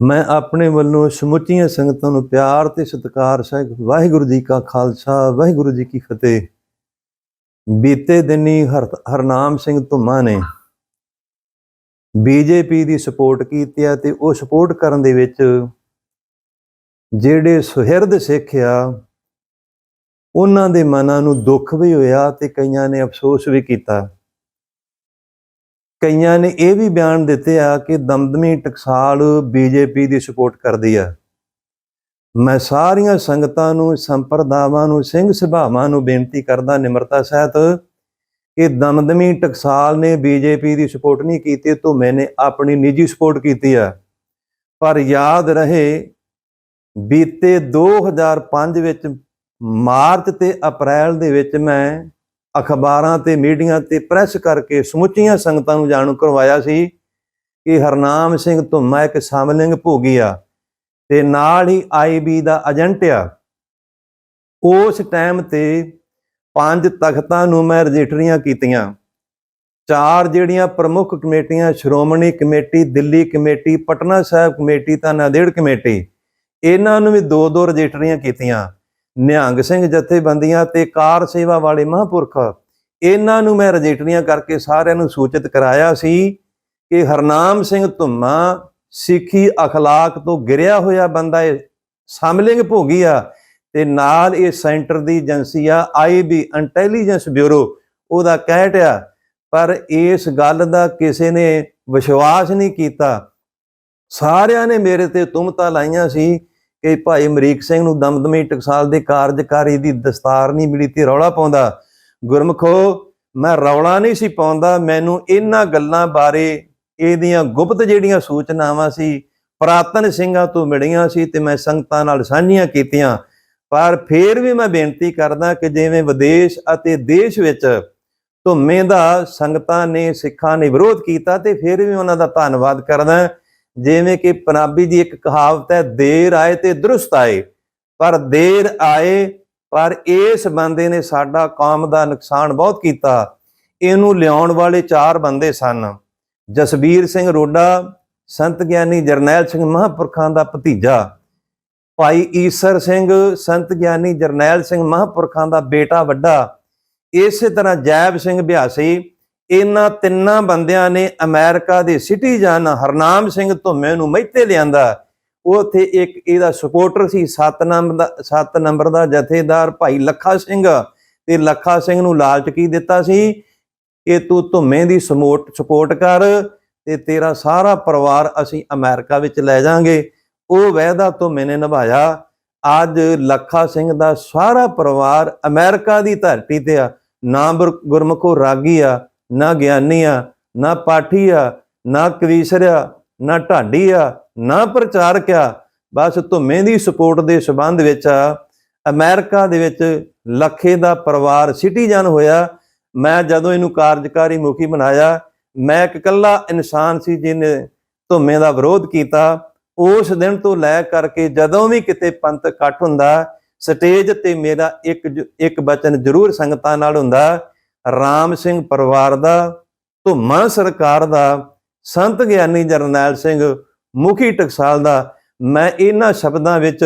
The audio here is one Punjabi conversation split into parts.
ਮੈਂ ਆਪਣੇ ਵੱਲੋਂ ਸਮੁੱਚੀਆਂ ਸੰਗਤਾਂ ਨੂੰ ਪਿਆਰ ਤੇ ਸਤਿਕਾਰ ਸਹਿਤ ਵਾਹਿਗੁਰੂ ਜੀ ਕਾ ਖਾਲਸਾ, ਵਾਹਿਗੁਰੂ ਜੀ ਕੀ ਫਤਿਹ। ਬੀਤੇ ਦਿਨੀ ਹਰ, ਹਰਨਾਮ ਸਿੰਘ ਧੁੰਮਾ ਨੇ ਬੀਜੇਪੀ ਦੀ ਸਪੋਰਟ ਕੀਤੀ ਹੈ ਤੇ ਉਹ ਸਪੋਰਟ ਕਰਨ ਦੇ ਵਿੱਚ ਜਿਹੜੇ ਸੁਹਿਰਦ ਸਿੱਖ ਆ, ਉਹਨਾਂ ਦੇ ਮਨਾਂ ਨੂੰ ਦੁੱਖ ਵੀ ਹੋਇਆ ਤੇ ਕਈਆਂ ਨੇ ਅਫਸੋਸ ਵੀ ਕੀਤਾ। ਕਈਆਂ ਨੇ ਇਹ ਵੀ ਬਿਆਨ ਦਿੱਤੇ ਆ ਕਿ ਦਮਦਮੀ ਟਕਸਾਲ ਬੀਜੇਪੀ ਦੀ ਸਪੋਰਟ ਕਰਦੀ ਆ। ਮੈਂ ਸਾਰੀਆਂ ਸੰਗਤਾਂ ਨੂੰ, ਸੰਪਰਦਾਵਾਂ ਨੂੰ, ਸਿੰਘ ਸਭਾਵਾਂ ਨੂੰ ਬੇਨਤੀ ਕਰਦਾ ਨਿਮਰਤਾ ਸਹਿਤ ਕਿ ਦਮਦਮੀ ਟਕਸਾਲ ਨੇ ਬੀਜੇਪੀ ਦੀ ਸਪੋਰਟ ਨਹੀਂ ਕੀਤੀ ਧੁੰਮੇ ਨੇ ਆਪਣੀ ਨਿੱਜੀ ਸਪੋਰਟ ਕੀਤੀ ਆ। ਪਰ ਯਾਦ ਰਹੇ, ਬੀਤੇ 2005 ਵਿੱਚ ਮਾਰਚ ਤੇ ਅਪ੍ਰੈਲ ਦੇ ਵਿੱਚ ਮੈਂ ਅਖਬਾਰਾਂ ਤੇ ਮੀਡੀਆ ਤੇ ਪ੍ਰੈਸ ਕਰਕੇ ਸਮੁੱਚੀਆਂ ਸੰਗਤਾਂ ਨੂੰ ਜਾਣੂ ਕਰਵਾਇਆ ਸੀ ਕਿ ਹਰਨਾਮ ਸਿੰਘ ਧੁੰਮਾ ਇੱਕ ਸਮਲਿੰਗ ਭੋਗੀ ਆ ਤੇ ਨਾਲ ਹੀ ਆਈਬੀ ਦਾ ਏਜੰਟ ਆ। ਉਸ ਟਾਈਮ ਤੇ ਪੰਜ ਤਖਤਾਂ ਨੂੰ ਮੈਂ ਰਜਿਸਟਰੀਆਂ ਕੀਤੀਆਂ। ਚਾਰ ਜਿਹੜੀਆਂ ਪ੍ਰਮੁੱਖ ਕਮੇਟੀਆਂ, Shiromani committee, Delhi committee, Patna Sahib committee ਤਾਂ ਨਾਂਦੇੜ ਕਮੇਟੀ, ਇਹਨਾਂ ਨੂੰ ਵੀ ਦੋ ਦੋ ਰਜਿਸਟਰੀਆਂ ਕੀਤੀਆਂ। ਨਿਹੰਗ ਸਿੰਘ ਜਥੇਬੰਦੀਆਂ ਤੇ ਕਾਰ ਸੇਵਾ ਵਾਲੇ ਮਹਾਂਪੁਰਖ, ਇਹਨਾਂ ਨੂੰ ਮੈਂ ਰਜਿਸਟਰੀਆਂ ਕਰਕੇ ਸਾਰਿਆਂ ਨੂੰ ਸੂਚਿਤ ਕਰਾਇਆ ਸੀ ਕਿ ਹਰਨਾਮ ਸਿੰਘ ਧੁੰਮਾ ਸਿੱਖੀ ਅਖਲਾਕ ਤੋਂ ਗਿਰਿਆ ਹੋਇਆ ਬੰਦਾ ਹੈ ਸਮਲਿੰਗ ਭੋਗੀ ਆ, ਤੇ ਨਾਲ ਇਹ ਸੈਂਟਰ ਦੀ ਏਜੰਸੀ ਆ ਆਈਬੀ ਇੰਟੈਲੀਜੈਂਸ ਬਿਊਰੋ, ਉਹਦਾ ਕਹਿਟ ਆ, ਪਰ ਇਸ ਗੱਲ ਦਾ ਕਿਸੇ ਨੇ ਵਿਸ਼ਵਾਸ ਨਹੀਂ ਕੀਤਾ। ਸਾਰਿਆਂ ਨੇ ਮੇਰੇ ਤੇ ਤੁਮਤਾ ਲਾਈਆਂ ਸੀ ਕਿ ਭਾਈ ਅਮਰੀਕ ਸਿੰਘ ਨੂੰ ਦਮਦਮੀ ਟਕਸਾਲ ਦੇ ਕਾਰਜਕਾਰੀ ਦੀ ਦਸਤਾਰ ਨਹੀਂ ਮਿਲੀ ਤੇ ਰੌਲਾ ਪਾਉਂਦਾ। ਗੁਰਮਖੋ, ਮੈਂ ਰੌਲਾ ਨਹੀਂ ਸੀ ਪਾਉਂਦਾ, ਮੈਨੂੰ ਇਹਨਾਂ ਗੱਲਾਂ ਬਾਰੇ ਇਹਦੀਆਂ ਗੁਪਤ ਜਿਹੜੀਆਂ ਸੂਚਨਾਵਾਂ ਸੀ, ਪ੍ਰਾਤਨ ਸਿੰਘਾਂ ਤੋਂ ਮਿਲੀਆਂ ਸੀ ਤੇ ਮੈਂ ਸੰਗਤਾਂ ਨਾਲ ਸਾਂਝੀਆਂ ਕੀਤੀਆਂ। ਪਰ ਫੇਰ ਵੀ ਮੈਂ ਬੇਨਤੀ ਕਰਦਾ ਕਿ ਜਿਵੇਂ ਵਿਦੇਸ਼ ਅਤੇ ਦੇਸ਼ ਵਿੱਚ ਧੁੰਮੇ ਦਾ ਸੰਗਤਾਂ ਨੇ, ਸਿੱਖਾਂ ਨੇ ਵਿਰੋਧ ਕੀਤਾ ਤੇ ਫਿਰ ਵੀ ਉਹਨਾਂ ਦਾ ਧੰਨਵਾਦ ਕਰਦਾ। ਜਿਵੇਂ ਕਿ ਪੰਜਾਬੀ ਦੀ ਇੱਕ ਕਹਾਵਤ ਹੈ, ਦੇਰ ਆਏ ਤੇ ਦਰੁਸਤ ਆਏ। ਪਰ ਦੇਰ ਆਏ, ਪਰ ਇਸ ਬੰਦੇ ਨੇ ਸਾਡਾ ਕੌਮ ਦਾ ਨੁਕਸਾਨ ਬਹੁਤ ਕੀਤਾ। ਇਹਨੂੰ ਲਿਆਉਣ ਵਾਲੇ ਚਾਰ ਬੰਦੇ ਸਨ। ਜਸਬੀਰ ਸਿੰਘ ਰੋਡਾ, ਸੰਤ ਗਿਆਨੀ ਜਰਨੈਲ ਸਿੰਘ ਮਹਾਂਪੁਰਖਾਂ ਦਾ ਭਤੀਜਾ। ਭਾਈ ਈਸਰ ਸਿੰਘ, ਸੰਤ ਗਿਆਨੀ ਜਰਨੈਲ ਸਿੰਘ ਮਹਾਂਪੁਰਖਾਂ ਦਾ ਬੇਟਾ ਵੱਡਾ। ਇਸੇ ਤਰ੍ਹਾਂ ਜੈਬ ਸਿੰਘ ਬਿਆਸੀ ਇਹਨਾਂ ਤਿੰਨਾਂ ਬੰਦਿਆਂ ਨੇ ਅਮਰੀਕਾ ਦੇ ਸਿਟੀਜ਼ਨ ਹਰਨਾਮ ਸਿੰਘ ਧੁੰਮੇ ਨੂੰ ਮਹਿਤੇ ਲਿਆਂਦਾ। ਉਥੇ ਇੱਕ ਇਹਦਾ ਸਪੋਰਟਰ ਸੀ 7 ਨੰਬਰ ਦਾ 7 ਨੰਬਰ ਦਾ ਜਥੇਦਾਰ ਭਾਈ ਲੱਖਾ ਸਿੰਘ। ਤੇ ਲੱਖਾ ਸਿੰਘ ਨੂੰ ਲਾਲਚ ਕੀ ਦਿੱਤਾ ਸੀ? ਕਿ ਤੂੰ ਧੁੰਮੇ ਦੀ ਸਮੋਟ ਸਪੋਰਟ ਕਰ ਤੇ ਤੇਰਾ ਸਾਰਾ ਪਰਿਵਾਰ ਅਸੀਂ ਅਮਰੀਕਾ ਵਿੱਚ ਲੈ ਜਾਾਂਗੇ ਉਹ ਵਾਅਦਾ ਧੁੰਮੇ ਨੇ ਨਿਭਾਇਆ। ਅੱਜ ਲੱਖਾ ਸਿੰਘ ਦਾ ਸਾਰਾ ਪਰਿਵਾਰ ਅਮਰੀਕਾ ਦੀ ਧਰਤੀ ਤੇ ਆ। ਨਾ ਗੁਰ- ਗੁਰਮੁਖੋ ਰਾਗੀ ਆ। ਨਾ ਗਿਆਨੀ ਆ, ਨਾ ਪਾਠੀ ਆ, ਨਾ ਕਵੀਸ਼ਰ ਆ, ਨਾ ਢਾਡੀ ਆ, ਨਾ ਪ੍ਰਚਾਰਕ ਆ। ਬਸ ਧੁੰਮੇ ਦੀ ਸਪੋਰਟ ਦੇ ਸਬੰਧ ਵਿੱਚ ਅਮਰੀਕਾ ਦੇ ਵਿੱਚ ਲੱਖੇ ਦਾ ਪਰਿਵਾਰ ਸਿਟੀਜ਼ਨ ਹੋਇਆ। ਮੈਂ ਜਦੋਂ ਇਹਨੂੰ ਕਾਰਜਕਾਰੀ ਮੁਖੀ ਬਣਾਇਆ, ਮੈਂ ਇੱਕ ਇਕੱਲਾ ਇਨਸਾਨ ਸੀ ਜਿਹਨੇ ਧੁੰਮੇ ਦਾ ਵਿਰੋਧ ਕੀਤਾ। ਉਸ ਦਿਨ ਤੋਂ ਲੈ ਕਰਕੇ ਜਦੋਂ ਵੀ ਕਿਤੇ ਪੰਥ ਇਕੱਠ ਹੁੰਦਾ, ਸਟੇਜ ਤੇ ਮੇਰਾ ਇੱਕ ਜ- ਇੱਕ ਬਚਨ ਜ਼ਰੂਰ ਸੰਗਤਾਂ ਨਾਲ ਹੁੰਦਾ। ਰਾਮ ਸਿੰਘ ਪਰਿਵਾਰ ਦਾ, ਧੁੰਮਾ ਸਰਕਾਰ ਦਾ, ਸੰਤ ਗਿਆਨੀ ਜਰਨੈਲ ਸਿੰਘ ਮੁਖੀ ਟਕਸਾਲ ਦਾ, ਮੈਂ ਇਹਨਾਂ ਸ਼ਬਦਾਂ ਵਿੱਚ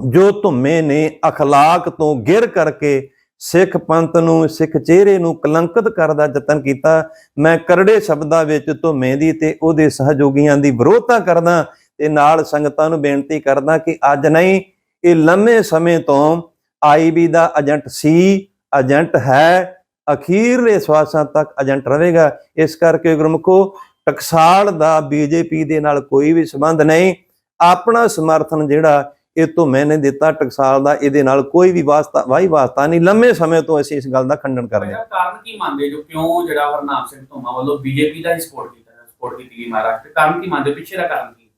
ਜੋ ਧੁੰਮੇ ਨੇ ਅਖਲਾਕ ਤੋਂ ਗਿਰ ਕਰਕੇ ਸਿੱਖ ਪੰਥ ਨੂੰ, ਸਿੱਖ ਚਿਹਰੇ ਨੂੰ ਕਲੰਕਿਤ ਕਰਨ ਦਾ ਯਤਨ ਕੀਤਾ, ਮੈਂ ਕਰੜੇ ਸ਼ਬਦਾਂ ਵਿੱਚ ਧੁੰਮੇ ਦੀ ਤੇ ਉਹਦੇ ਸਹਿਯੋਗੀਆਂ ਦੀ ਵਿਰੋਧਤਾ ਕਰਦਾ ਤੇ ਨਾਲ ਸੰਗਤਾਂ ਨੂੰ ਬੇਨਤੀ ਕਰਦਾ ਕਿ ਅੱਜ ਨਹੀਂ, ਇਹ ਲੰਮੇ ਸਮੇਂ ਤੋਂ ਆਈਬੀ ਦਾ ਏਜੰਟ ਸੀ, ਏਜੰਟ ਹੈ ਅਖੀਰਲੇ ਸਵਾਸਾਂ ਤੱਕ ਏਜੰਟ ਰਹੇਗਾ। ਇਸ ਕਰਕੇ ਗੁਰਮੁਖੋ ਟਕਸਾਲ ਦਾ ਬੀਜੇਪੀ ਦੇ ਨਾਲ ਕੋਈ ਵੀ ਸੰਬੰਧ ਨਹੀਂ। ਆਪਣਾ ਸਮਰਥਨ ਜਿਹੜਾ ਇਹ ਤੋਂ ਮੈਨੇ ਦਿੱਤਾ ਟਕਸਾਲ ਦਾ। ਇਹਦੇ ਨਾਲ ਕੋਈ ਵੀ ਵਾਸਤਾ ਵਾਹੀ ਵਾਸਤਾ ਨਹੀਂ। ਲੰਮੇ ਸਮੇਂ ਤੋਂ ਅਸੀਂ ਇਸ ਗੱਲ ਦਾ ਖੰਡਨ ਕਰਦੇ ਹਾਂ। ਇਹਦਾ ਕਾਰਨ ਕੀ ਮੰਨਦੇ ਜੋ ਕਿਉਂ ਜਿਹੜਾ ਹਰਨਾਮ ਸਿੰਘ ਧੁੰਮਾ ਵੱਲੋਂ ਬੀਜੇਪੀ ਦਾ ਹੀ ਸਪੋਰਟ ਕੀਤਾ ਸਪੋਰਟ ਕੀਤੀ ਗਈ ਮਹਾਰਾਸ਼ਟਰ ਕਾਰਨ ਕੀ ਮੰਨਦੇ ਹੋ? ਪਿੱਛੇ ਦਾ ਕਾਰਨ ਕੀ?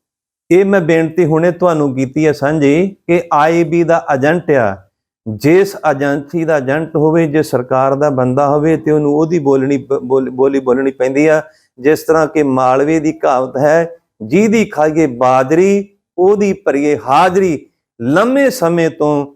ਇਹ ਮੈਂ ਬੇਨਤੀ ਹੁਣੇ ਤੁਹਾਨੂੰ ਕੀਤੀ ਹੈ ਸਾਂਝੀ ਕਿ ਆਈਬੀ ਦਾ ਏਜੰਟ ਆ। ਜਿਸ ਏਜੰਸੀ ਦਾ ਏਜੰਟ ਹੋਵੇ, ਜੇ ਸਰਕਾਰ ਦਾ ਬੰਦਾ ਹੋਵੇ ਤੇ ਉਹਨੂੰ ਉਹਦੀ ਬੋਲਣੀ ਪ- ਬੋਲ- ਬੋਲੀ ਬੋਲਣੀ ਪੈਂਦੀ ਆ। ਜਿਸ ਤਰ੍ਹਾਂ ਕਿ ਮਾਲਵੇ ਦੀ ਕਹਾਵਤ ਹੈ, ਜਿਹਦੀ ਖਾਈਏ ਬਾਜਰੀ, ਉਹਦੀ ਭਰੀਏ ਹਾਜ਼ਰੀ। ਲੰਮੇ ਸਮੇਂ ਤੋਂ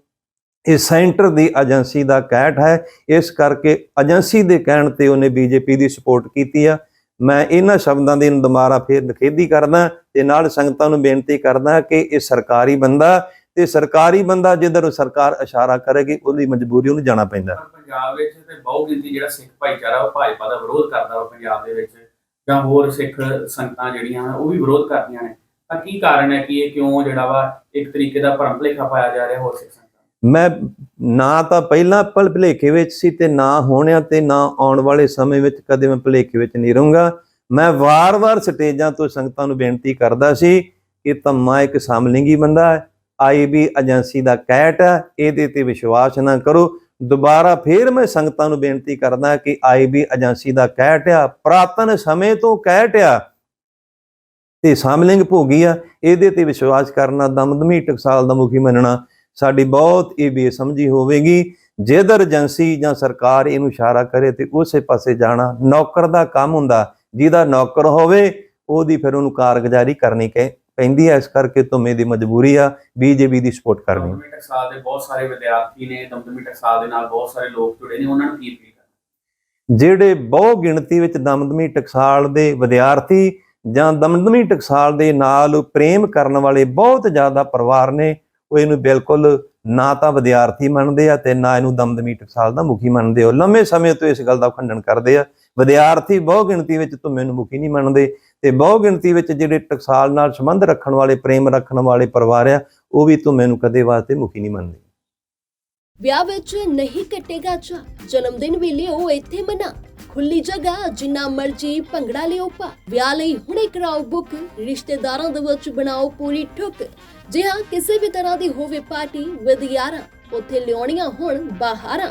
ਇਹ ਸੈਂਟਰ ਦੀ ਏਜੰਸੀ ਦਾ ਕਹਿਟ ਹੈ। ਇਸ ਕਰਕੇ ਏਜੰਸੀ ਦੇ ਕਹਿਣ ਤੇ ਉਹਨੇ ਬੀਜੇਪੀ ਦੀ ਸਪੋਰਟ ਕੀਤੀ ਆ। ਮੈਂ ਇਹਨਾਂ ਸ਼ਬਦਾਂ ਦੀ ਦੁਬਾਰਾ ਫੇਰ ਨਿਖੇਧੀ ਕਰਦਾ ਤੇ ਨਾਲ ਸੰਗਤਾਂ ਨੂੰ ਬੇਨਤੀ ਕਰਦਾ ਕਿ ਇਹ ਸਰਕਾਰੀ ਬੰਦਾ ਤੇ ਸਰਕਾਰੀ ਬੰਦਾ ਜਿੱਧਰ ਸਰਕਾਰ ਇਸ਼ਾਰਾ ਕਰੇਗੀ ਉਹਦੀ ਮਜਬੂਰੀ ਉਹਨੂੰ ਜਾਣਾ ਪੈਂਦਾ। ਪੰਜਾਬ ਵਿੱਚ ਤੇ ਬਹੁ ਗਿਣਤੀ ਜਿਹੜਾ ਸਿੱਖ ਭਾਈਚਾਰਾ ਉਹ ਭਾਜਪਾ ਦਾ ਵਿਰੋਧ ਕਰਦਾ ਵਾ ਪੰਜਾਬ ਦੇ ਵਿੱਚ। ਜਾਂ ਹੋਰ ਸਿੱਖ ਸੰਗਤਾਂ ਜਿਹੜੀਆਂ ਉਹ ਵੀ ਵਿਰੋਧ ਕਰਦੀਆਂ ਨੇ। ਤਾਂ ਕੀ ਕਾਰਨ ਹੈ ਕਿ ਇਹ ਕਿਉਂ ਜਿਹੜਾ ਵਾ ਇੱਕ ਤਰੀਕੇ ਦਾ ਭਰਮ ਭੁਲੇਖਾ ਪਾਇਆ ਜਾ ਰਿਹਾ ਹੋਰ ਸਿੱਖ ਸੰਗਤਾਂ? ਮੈਂ ਨਾ ਤਾਂ ਪਹਿਲਾਂ ਪਲ ਭਲੇਖੇ ਵਿੱਚ ਸੀ ਤੇ ਨਾ ਹੋਣਿਆ ਤੇ ਨਾ ਆਉਣ ਵਾਲੇ ਸਮੇਂ ਵਿੱਚ ਕਦੇ ਮੈਂ ਭਲੇਖੇ ਵਿੱਚ ਨਹੀਂ ਰਹੂੰਗਾ। ਮੈਂ ਵਾਰ-ਵਾਰ ਸਟੇਜਾਂ ਤੋਂ ਸੰਗਤਾਂ ਨੂੰ ਬੇਨਤੀ ਕਰਦਾ ਸੀ ਕਿ ਧੰਮਾ ਇੱਕ ਸਮਲਿੰਗੀ ਬੰਦਾ ਹੈ। ਆਈਬੀ ਏਜੰਸੀ ਦਾ ਕੈਟ ਹੈ, ਇਹਦੇ ਤੇ ਵਿਸ਼ਵਾਸ ਨਾ ਕਰੋ। ਦੁਬਾਰਾ ਫੇਰ ਮੈਂ ਸੰਗਤਾਂ ਨੂੰ ਬੇਨਤੀ ਕਰਦਾ ਕਿ ਆਈਬੀ ਏਜੰਸੀ ਦਾ ਕੈਟ ਆ, ਪ੍ਰਾਤਨ ਸਮੇਂ ਤੋਂ ਕੈਟ ਆ ਤੇ ਸਮਲਿੰਗ ਭੋਗੀ ਆ, ਇਹਦੇ ਤੇ ਵਿਸ਼ਵਾਸ ਕਰਨਾ ਦਮਦਮੀ ਟਕਸਾਲ ਦਾ ਮੁਖੀ ਮੰਨਣਾ, ਸਾਡੀ ਬਹੁਤ ਇਹ ਬੇਸਮਝੀ ਹੋਵੇਗੀ। ਜੇਦਰ ਏਜੰਸੀ ਜਾਂ ਸਰਕਾਰ ਇਹਨੂੰ ਇਸ਼ਾਰਾ ਕਰੇ ਤੇ ਉਸੇ ਪਾਸੇ ਜਾਣਾ, ਨੌਕਰ ਦਾ ਕੰਮ ਹੁੰਦਾ, ਜਿਹਦਾ ਨੌਕਰ ਹੋਵੇ, ਉਹਦੀ ਫਿਰ ਉਹਨੂੰ ਕਾਰਗੁਜ਼ਾਰੀ ਕਰਨੀ ਕਹੇ ਪੈਂਦੀ ਹੈ ਇਸ ਕਰਕੇ ਤੁਮੇ ਦੀ ਮਜਬੂਰੀ ਆ ਬੀਜੇਪੀ ਦੀ ਸਪੋਰਟ ਕਰਨੀ। ਦਮਦਮੀ ਟਕਸਾਲ ਦੇ ਬਹੁਤ ਸਾਰੇ ਵਿਦਿਆਰਥੀ ਨੇ ਦਮਦਮੀ ਟਕਸਾਲ ਦੇ ਨਾਲ ਬਹੁਤ ਸਾਰੇ ਲੋਕ ਜੁੜੇ ਨੇ ਉਹਨਾਂ ਨੂੰ ਕੀ ਅਪੀਲ ਕਰਨਾ? ਜਿਹੜੇ ਬਹੁ ਗਿਣਤੀ ਵਿੱਚ ਦਮਦਮੀ ਟਕਸਾਲ ਦੇ ਵਿਦਿਆਰਥੀ ਜਾਂ ਦਮਦਮੀ ਟਕਸਾਲ ਦੇ ਨਾਲ ਪ੍ਰੇਮ ਕਰਨ ਵਾਲੇ ਬਹੁਤ ਜ਼ਿਆਦਾ ਪਰਿਵਾਰ ਨੇ ਉਹ ਇਹਨੂੰ ਬਿਲਕੁਲ ਨਾ ਤਾਂ ਵਿਦਿਆਰਥੀ ਮੰਨਦੇ ਆ ਤੇ ਨਾ ਇਹਨੂੰ ਦਮਦਮੀ ਟਕਸਾਲ ਦਾ ਮੁਖੀ ਮੰਨਦੇ ਹੋ ਲੰਮੇ ਸਮੇਂ ਤੋਂ ਇਸ ਗੱਲ ਦਾ ਖੰਡਨ ਕਰਦੇ ਆ। ਵਿਦਿਆਰਥੀ ਬਹੁ ਗਿਣਤੀ ਵਿੱਚ ਧੁੰਮੇ ਨੂੰ ਮੁਖੀ ਨਹੀਂ ਮੰਨਦੇ ਤੇ ਬਹੁ ਗਿਣਤੀ ਵਿੱਚ ਜਿਹੜੇ ਟਕਸਾਲ ਨਾਲ ਸੰਬੰਧ ਰੱਖਣ ਵਾਲੇ, ਪ੍ਰੇਮ ਰੱਖਣ ਵਾਲੇ ਪਰਿਵਾਰ ਆ, ਉਹ ਵੀ ਧੁੰਮੇ ਨੂੰ ਕਦੇ ਵਾਸਤੇ ਮੁਖੀ ਨਹੀਂ ਮੰਨਦੇ। ਵਿਆਹ ਵਿੱਚ ਨਹੀਂ ਕੱਟੇਗਾ ਚਾ ਜਨਮ ਦਿਨ ਵੀ ਲਿਓ ਇੱਥੇ ਮਨਾ। ਖੁੱਲੀ ਜਗ੍ਹਾ, ਜਿੰਨਾ ਮਰਜ਼ੀ ਭੰਗੜਾ ਲਿਓ ਪਾ ਵਿਆਹ ਲਈ ਹੁਣੇ ਕਰਾਓ ਬੁੱਕ, ਰਿਸ਼ਤੇਦਾਰਾਂ ਦੇ ਵਿੱਚ ਬਣਾਓ ਪੂਰੀ ਠੁੱਕ। ਜੇ ਹਾਂ, ਕਿਸੇ ਵੀ ਤਰ੍ਹਾਂ ਦੀ ਹੋਵੇ ਪਾਰਟੀ ਵਿਦ ਯਾਰਾਂ ਉੱਥੇ ਲਿਆਉਣੀਆਂ ਹੁਣ ਬਾਹਰਾਂ